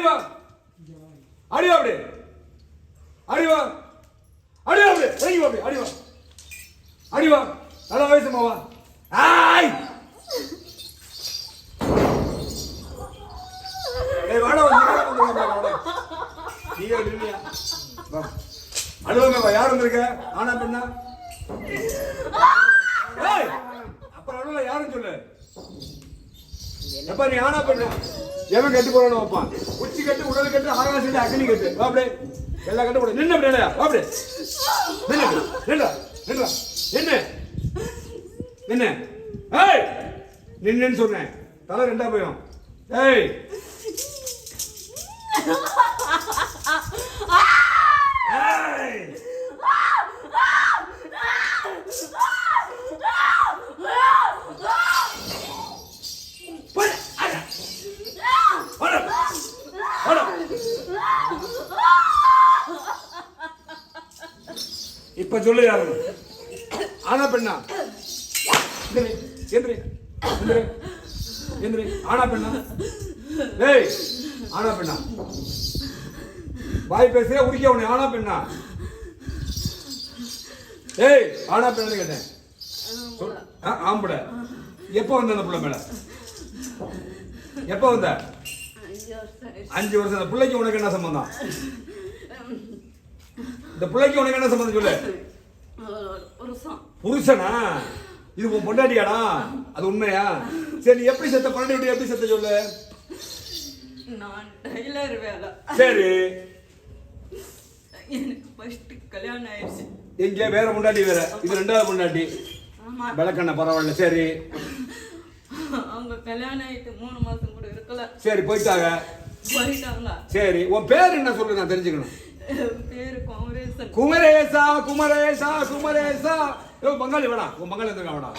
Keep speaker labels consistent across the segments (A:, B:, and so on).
A: அடிவா. வா அடி வா அப்படி. அடி வா அடி அப்படி. இறங்கி வா அப்படி. அடிவா. அடிவா. அடி வா நல்ல வயசு மாவா ஆய். ஏய் வாடா வந்து வாடா வந்து வாடா. நீ நில்லியா வா. அழுவாங்க வா யார் வந்திருக்க? ஆனா பெண்ணா? ஏய் அப்புறம் அழுவல யாரும் சொல்லு. எப்ப நீ ஆனா பெண்ணா? எவன் கட்டு போறான்னு வைப்பான் உச்சி கட்டு உடல் கட்டு ஆகாசம் அக்னி கட்டு. வா எல்லா கட்டு போட. நின்று அப்படியே வா அப்படியே. நின்று நின்றா நின்றா நின்று நின்று ஏய்! நின்னுன்னு சொன்னேன். தலை ரெண்டா போயும் ஏய் ஏய்! இப்ப சொல்லு யாரு? ஆனா பெண்ணா? எந்திரி எந்திரி எந்திரி ஆனா பெண்ணா? டேய் ஆனா பெண்ணா? வாய் பேசுறியா உடிக்க உன்னை. ஆனா பெண்ணா? ஏய் ஆனா பெண்ணு கேட்டேன். சொல். ஆ, ஆம்பளை எப்போ வந்த அந்த புள்ள மேல? எப்போ வந்த? அஞ்சு வருஷம் பிள்ளைக்கு உனக்கு என்ன சம்பந்தம்? இந்த பிள்ளைக்கு உனக்கு என்ன சம்பந்தம் சொல்லு? புருஷனா? இது உன் பொண்டாட்டியாடா? அது உண்மையா? சரி எப்படி செத்த? பொண்டாட்டி விட்டு எப்படி செத்த சொல்லு?
B: நான் டைலர் வேலை.
A: சரி.
B: கல்யாணம் ஆயிடுச்சு.
A: எங்க? வேற பொண்டாட்டி வேற. இது ரெண்டாவது
B: ஆமா.
A: விளக்கண்ண பரவாயில்ல. சரி.
B: அவங்க கல்யாணம் ஆயிட்டு மூணு மாசம் கூட இருக்கல.
A: சரி போயிட்டாங்க.
B: போயிட்டாங்களா?
A: சரி உன் பேர் என்ன சொல்லு நான் தெரிஞ்சுக்கணும்.
B: பேரு
A: குமரேசா குமரேசா குமரேசா. ஏ பங்காளி வேணா உன் பங்காளி இருந்திருக்கா வேணா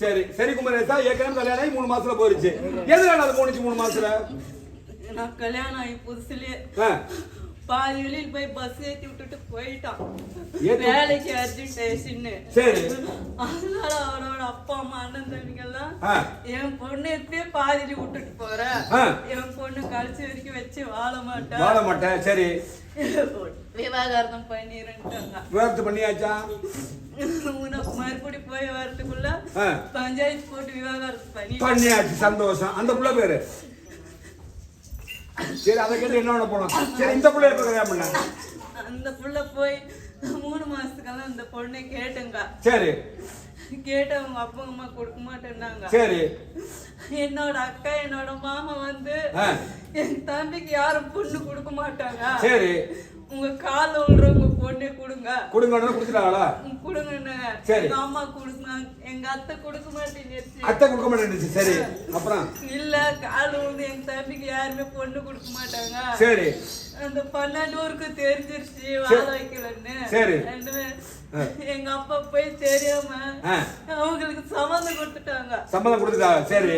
A: சரி சரி குமரேசா. ஏற்கனவே கல்யாணம் ஆகி மூணு மாசத்துல போயிருச்சு. எதுல அது போனுச்சு மூணு மாசத்துல?
B: நான் கல்யாணம் ஆகி புதுசுலயே. பாதி வெளியில் போய் பஸ் ஏத்தி விட்டுட்டு போயிட்டான். வேலைக்கு அர்ஜென்ட்
A: சரி.
B: அதனால அவனோட அப்பா அம்மா அண்ணன் தம்பிங்கெல்லாம்
A: ஆ.
B: என் பொண்ணு எப்படியே பாதியில விட்டுட்டு போற. என் பொண்ணு கடைசி வரைக்கும் வச்சு வாழ மாட்டா.
A: வாழ மாட்டேன் சரி.
B: விவாகரதம் பண்ணிருன்ட்டாங்க
A: விவரத்து பண்ணியாச்சா?
B: உனக்கு மறுபடி போய் வரதுக்குள்ள. பஞ்சாயத்து போட்டு விவாகரத்து பண்ணி.
A: பண்ணியாச்சு சந்தோஷம். அந்த புள்ள பேரு? சரி அதை கேட்டு என்ன பண்ண போனோம் சரி இந்த புள்ள எப்ப கல்யாணம் பண்ண
B: அந்த புள்ள போய் மூணு மாசத்துக்கெல்லாம் அந்த பொண்ணை கேட்டுங்க.
A: சரி.
B: கேட்டு அவங்க அப்பா அம்மா கொடுக்க மாட்டேன்னாங்க
A: சரி.
B: என்னோட அக்கா என்னோட மாமா வந்து. என் தம்பிக்கு யாரும் பொண்ணு கொடுக்க மாட்டாங்க
A: சரி.
B: உங்க கால விழுறவங்க பொண்ணே கொடுங்க.
A: கொடுங்க கொடுத்துட்டாங்களா?
B: கொடுங்க
A: சரி.
B: எங்க அம்மா கொடுங்க. எங்க அத்தை கொடுக்க மாட்டேன்னு
A: அத்தை கொடுக்க மாட்டேன்னுச்சு. சரி. அப்புறம்?
B: இல்ல கால் விழுந்து எங்க தம்பிக்கு யாருமே பொண்ணு கொடுக்க மாட்டாங்க
A: சரி.
B: அந்த பன்னெண்டூருக்கு தெரிஞ்சிருச்சு. வாழ வைக்கலன்னு.
A: சரி.
B: ரெண்டுமே. எங்க அப்பா போய் தெரியாம. அவங்களுக்கு சம்மந்தம் கொடுத்துட்டாங்க.
A: சம்மதம் கொடுத்துட்டாங்க சரி.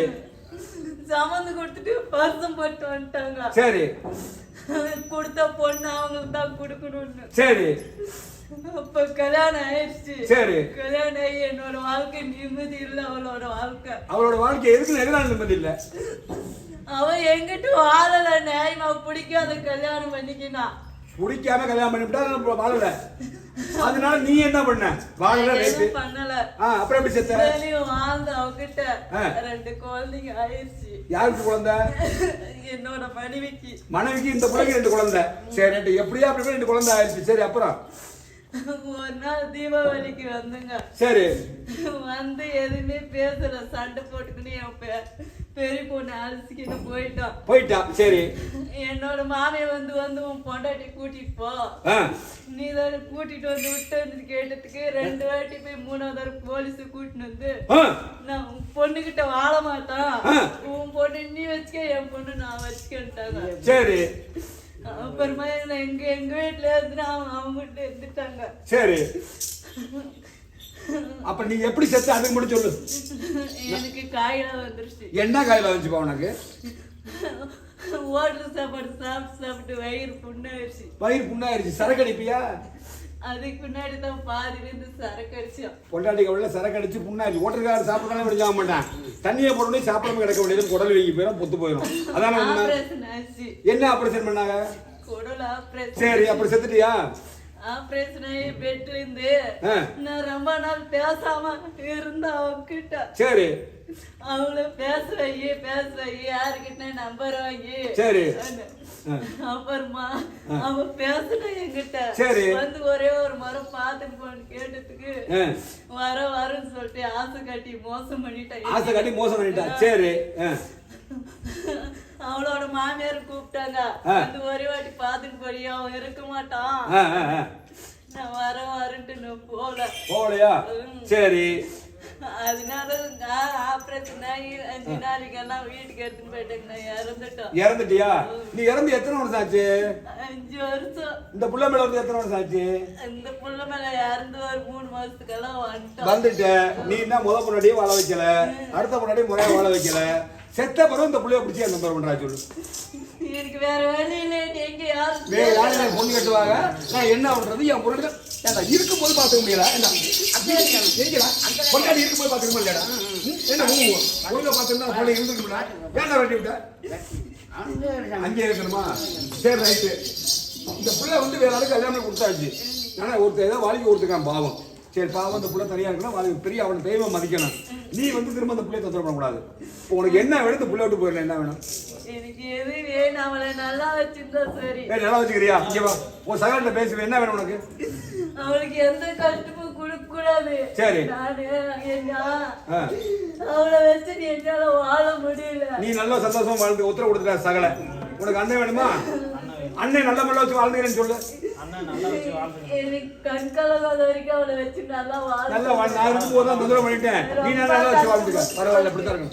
B: சம்மந்தம் கொடுத்துட்டு பரிசம் போட்டு வந்துட்டாங்க.
A: சரி.
B: கொடுத்த பொண்ணு அவங்களுக்கு தான் கொடுக்கணும்னு.
A: சரி.
B: அப்ப கல்யாணம் ஆயிடுச்சு.
A: சரி.
B: கல்யாணம் ஆகி என்னோட வாழ்க்கை நிம்மதி இல்ல அவளோட வாழ்க்கை.
A: அவளோட வாழ்க்கை எதுக்கு எதிரான நிம்மதி இல்ல?
B: அவன் எங்கிட்ட வாழல. நியாயமா பிடிக்காத கல்யாணம் பண்ணிக்கினா.
A: பிடிக்காம கல்யாணம் பண்ணிவிட்டா வாழல. அதனால நீ என்ன பண்ண? வாழல ரைட்டு.
B: பண்ணல.
A: அப்புறம் எப்படி செத்த?
B: வெளியும் வாழ்ந்த அவகிட்ட. ரெண்டு குழந்தைங்க ஆயிடுச்சு
A: யாருக்கு குழந்தை?
B: என்னோட மனைவிக்கு.
A: மனைவிக்கு இந்த பிள்ளைக்கு ரெண்டு குழந்தை. சரி ரெண்டு. எப்படியா அப்படி ரெண்டு குழந்தை ஆயிடுச்சு சரி அப்புறம்?
B: ஒரு நாள் தீபாவளிக்கு வந்துங்க.
A: சரி.
B: வந்து எதுவுமே பேசல. சண்டை போட்டுக்கின்னு என் பெரிய பொண்ணு அலசிக்கிட்டு போயிட்டான்
A: போயிட்டா. சரி.
B: என்னோட மாமியை வந்து வந்து உன் பொண்டாட்டி கூட்டிட்டு போ. நீ தானே கூட்டிட்டு வந்து விட்டு கேட்டதுக்கு ரெண்டு வாட்டி போய் மூணாவது தடவை போலீஸ் கூட்டிட்டு வந்து நான் உன் பொண்ணுகிட்ட வாழ மாட்டான். உன் பொண்ணு நீ வச்சுக்க என் பொண்ணு நான் வச்சுக்கிட்டாங்க
A: சரி.
B: அப்புறமா எங்க எங்க வீட்டுல இருந்து அவங்க அவங்க வீட்டுல இருந்துட்டாங்க.
A: சரி. அப்ப நீ எப்படி செத்த அதுக்கு மட்டும் சொல்லு?
B: எனக்கு காயில வந்துருச்சு.
A: என்ன காயில வந்துச்சுப்பா உனக்கு?
B: ஹோட்டல் சாப்பாடு சாப்பிட்டு சாப்பிட்டு வயிறு புண்ணாயிருச்சு.
A: வயிறு புண்ணாயிருச்சு. சரக்கு அடிப்பியா
B: அதுக்கு பின்னாடி தான் பாதி இருந்து சரக்கு அடிச்சோம்
A: பொண்டாட்டி கவலையில் சரக்கு அடிச்சு புண்ணாச்சு ஓட்டர்கார் சாப்பிடலாம் விட மாட்டேன். தண்ணியை போட்டு சாப்பிடாம கிடக்க வேண்டியது குடல் வீங்கி போயிடும் பொத்து போயிடும். அதான என்ன ஆபரேஷன் பண்ணாங்க? சரி அப்படி செத்துட்டியா?
B: ஆபரேஷன் ஆகி பெட்ல இருந்து
A: ஆ.
B: நான் ரொம்ப நாள் பேசாம இருந்த அவகிட்ட
A: சரி.
B: அவள பேச வை பேச வை யாருக்கிட்ட நம்பர் வாங்கி
A: சரி.
B: அப்புறமா அவ பேசுன என்கிட்ட. வந்து ஒரே ஒரு மரம் பார்த்துட்டு போன்னு கேட்டதுக்கு. வர வரன்னு சொல்லிட்டு ஆசை காட்டி மோசம் பண்ணிட்டேன்.
A: ஆசை காட்டி மோசம் பண்ணிட்டா. சரி.
B: அவளோட மாமியார் கூப்பிட்டாங்க. வந்து ஒரே வாட்டி பார்த்துட்டு போய் அவன் இருக்க மாட்டான். நான் போல.
A: போகலையா சரி.
B: அதனால ஆபரேஷன் ஆகி அஞ்சு நாளைக்கெல்லாம் வீட்டுக்கு எடுத்துன்னு போயிட்டேங்க. நான் இறந்துட்டோம்.
A: இறந்துட்டியா? நீ இறந்து எத்தனை வருஷம் ஆச்சு?
B: அஞ்சு வருஷம்.
A: இந்த புள்ள மேல வந்து எத்தனை வருஷம் ஆச்சு?
B: இந்த புள்ள மேல இறந்து ஒரு மூணு மாசத்துக்கெல்லாம் வந்துட்டோம்.
A: வந்துட்ட. நீ என்ன முத முன்னாடியே வாழ வைக்கல? அடுத்த முன்னாடியே முறையா வாழ வைக்கல? செத்த பிறகு இந்த புள்ளைய பிடிச்சி அந்த பண்றா சொல்லு.
B: எனக்கு வேற வேலை இல்லை. எங்க யாரும்
A: வேற யாரும் எனக்கு பொண்ணு கட்டுவாங்க? நான் என்ன பண்றது? என் பொண்ணு ஏண்டா இருக்கும் போது பாத்துக்க முடியல எங்கடா பொண்டாடி இருக்கும் போது பாத்துக்க முடியலடா? என்ன ஒழுங்கா பாத்துருந்தா பொண்ணு இருந்துருக்கும்டா? ஏன்டா வெட்டி விட்ட? அங்கே இருக்கணுமா? சரி ரைட்டு இந்த புள்ள வந்து வேற ஆளுக்கு கல்யாணம் கொடுத்தாச்சு. ஆனா ஒருத்தர் ஏதோ வாழ்க்கை கொடுத்துருக்கான் பாவம். சரி பாவம் அந்த புள்ள தனியா இருக்கணும். வாழ்க்கை பெரிய அவன் தெய்வம் மதிக்கணும். நீ வந்து திரும்ப அந்த புள்ளைய தொந்தரவு பண்ணக்கூடாது. உனக்கு என்ன வேணும் இந்த புள்ள விட்டு போயிடல என்ன வேணும்?
B: எனக்கு எது வேணும்? அவளை நல்லா வச்சிருந்தா சரி.
A: ஏய் நல்லா வச்சுக்கிறியா? இங்க வா. உன் சகோதரத்தை பேசுவேன் என்ன வேணும் உனக்கு?
B: அவளுக்கு எந்த கஷ்டமும் கொடுக்க கூடாது
A: சரி.
B: அவளை வச்சு நீ என்னால வாழ முடியல.
A: நீ நல்ல சந்தோஷமா வாழ்ந்து உத்தரவு கொடுத்துட்ட சகல. உனக்கு அண்ணன் வேணுமா? அண்ணன் நல்ல மல்ல வச்சு வாழ்ந்துக்கிறேன்னு சொல்லு.
B: நல்லா வாழ
A: நான் இருக்கும் போது தொந்தரவு பண்ணிட்டேன். நீ நல்லா வச்சு வாழ்ந்துக்க. பரவாயில்ல இப்படி தான்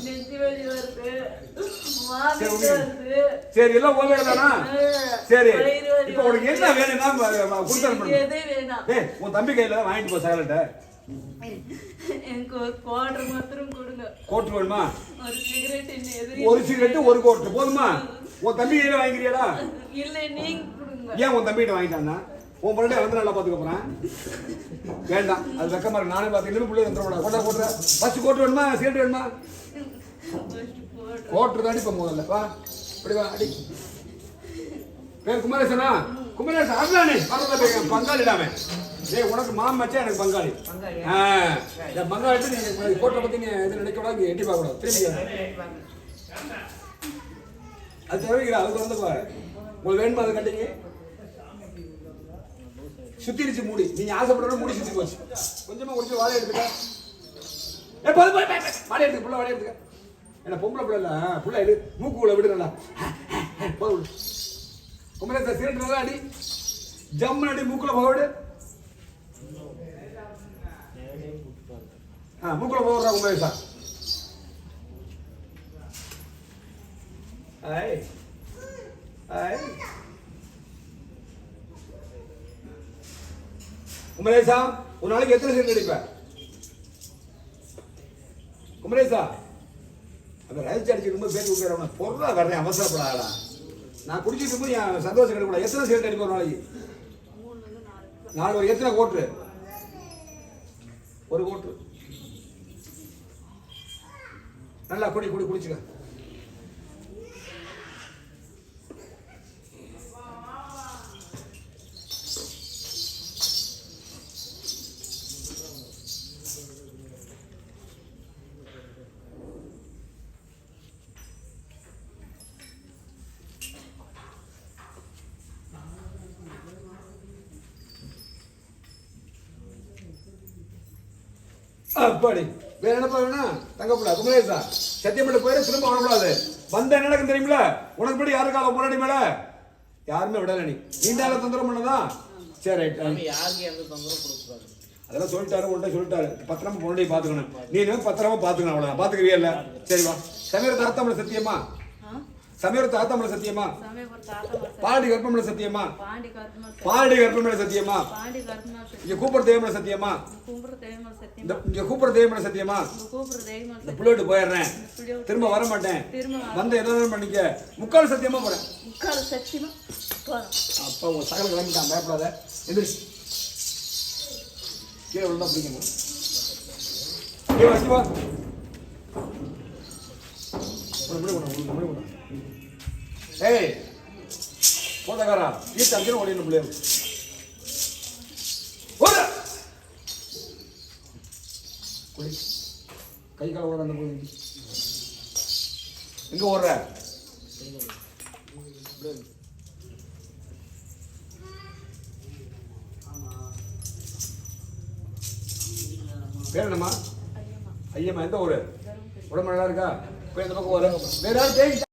A: சரி எல்லாம் தானா? சரி. இப்போ உனக்கு என்ன வேணும்னா கொடுத்து உன் தம்பி கையில வாங்கிட்டு போ சகலட்ட
B: எனக்கு ஒரு குவார்டர் மாத்திரம் கொடுங்க.
A: கோட்டு வேணுமா?
B: ஒரு சிகரெட்
A: ஒரு சிகரெட்டு ஒரு கோட்டு போதுமா? உன் தம்பி கையில வாங்கிக்கிறியாடா?
B: இல்ல நீங்க கொடுங்க.
A: ஏன் உன் தம்பிகிட்ட வாங்கிட்டான்னா? உன் பொண்ணே வந்து நல்லா பார்த்துக்க போறேன். வேண்டாம் அது வெக்கமா இருக்கு. நானே பார்த்துக்கிட்டு பிள்ளை வந்துட கொண்டா கோட்டுற ஃபர்ஸ்ட் கோட்டு வேணுமா? சிகரெட் வேணுமா. கோட்டு தாண்டி இப்போ முதல்ல. வா. இப்படி வா அடி. பேர் குமரேசனா? குமரேசன் அதுதானே பரவாயில்ல பேர் பங்காளிடாமே ஏய் உனக்கு மாம் மச்சான் எனக்கு பங்காளி. ஆ. பங்காளி நீ கோட்டை பத்தி நீ எது நினைக்க கூடாது இங்க எட்டி பார்க்க கூடாது திரும்பி. அது தேவைக்கிறா அதுக்கு வந்து பாரு. உங்களுக்கு வேணுமா அது கட்டிங்க சுத்திருச்சு மூடி. நீங்க ஆசைப்படுற மூடி சுத்தி போச்சு. கொஞ்சமா குடிச்சு வாழை எடுத்துக்க. ஏ போது போய் வாழை எடுத்துக்க புள்ள வாழை எடுத்துக்க. என்ன பொம்பளை புள்ள இல்ல? புள்ள எடு மூக்குள்ள விடு நல்லா. போது குமரேச சிரட்டு நல்லா அடி. ஜம்மு அடி மூக்குல போக விடு. ஆ மூக்குல போடுறா குமரேசா ஐ ஐ குமரேசா ஒரு நாளைக்கு எத்தனை சென்ட் அடிப்ப குமரேசா அந்த ரயில் சார்ஜ் ரொம்ப பேர் கொடுக்குறவன பொருளா வர்றேன் அவசரப்படாதா நான் குடிச்சிட்டு இருக்கும்போது என் சந்தோஷம் கிடைக்கூடாது. எத்தனை சிகரெட் அடிப்போம் ஒரு நாளைக்கு? நாலு ஒரு எத்தனை கோட்டு ஒரு கோட்டு நல்லா குடி குடி குடிச்சுக்க. அப்பாடி. வேற என்னப்பா வேணும் தங்கப்புல குமரேசா. சத்தியப்பட்டு போயிரு திரும்ப வரக்கூடாது வந்த என்ன நடக்கும் தெரியுமில உனக்கு படி யாரு காலம் முன்னாடி மேல? யாருமே விடல நீ. நீண்டால தொந்தரவு பண்ணதா சரி ரைட்
C: யாருக்கு எந்த தொந்தரவும் கொடுக்கக்கூடாது?
A: அதெல்லாம் சொல்லிட்டாரு உன்ட்ட சொல்லிட்டாரு. பத்திரமா பொண்ணை பாத்துக்கணும் நீ என்ன பத்திரமா பாத்துக்கணும் அவ்வளவுதான். பாத்துக்கிறியா இல்ல? சரி வா. சமீர தாத்தமிழ சத்தியமா? சத்தியமா?
B: சமயபுரம் தாத்தா மாஸ்டர்.
A: பாடி கற்பமிழ சத்தியமா? பாடி கற்பமிழ சத்தியமா?
B: சத்தியம்?
A: இங்க கூப்பிடுற தெய்வமிழ சத்தியமா?
B: சத்தியம்?
A: இங்க கூப்பிடுற தெய்வமிழ சத்தியமா? இந்த
B: சத்தியம்
A: புள்ளோட்டு போயிடுறேன் திரும்ப வர மாட்டேன் வந்து என்ன வேணாலும் பண்ணிக்க? முக்கால் சத்தியமா போறேன்.
B: முக்கால் சத்தியமா?
A: அப்பா உன் சகல கிளம்பிட்டான் பயப்படாத. எந்திரி கீழே விழுந்தா பிடிக்கணும் கீழே வச்சு வா. உன்னை முடி கொண்டா, உன்னை முடி கொண்டா. ஏய் போதகாரா கீழே அங்கே ஓடிடணும் பிள்ளைய ஓட. குடி. கை கால ஓட அந்த போய் எங்க ஓடுற? பேர் என்னம்மா? ஐயம்மா. எந்த ஊரு? உடம்பு நல்லா இருக்கா? போய் இந்த பக்கம் வர வேற யாரும்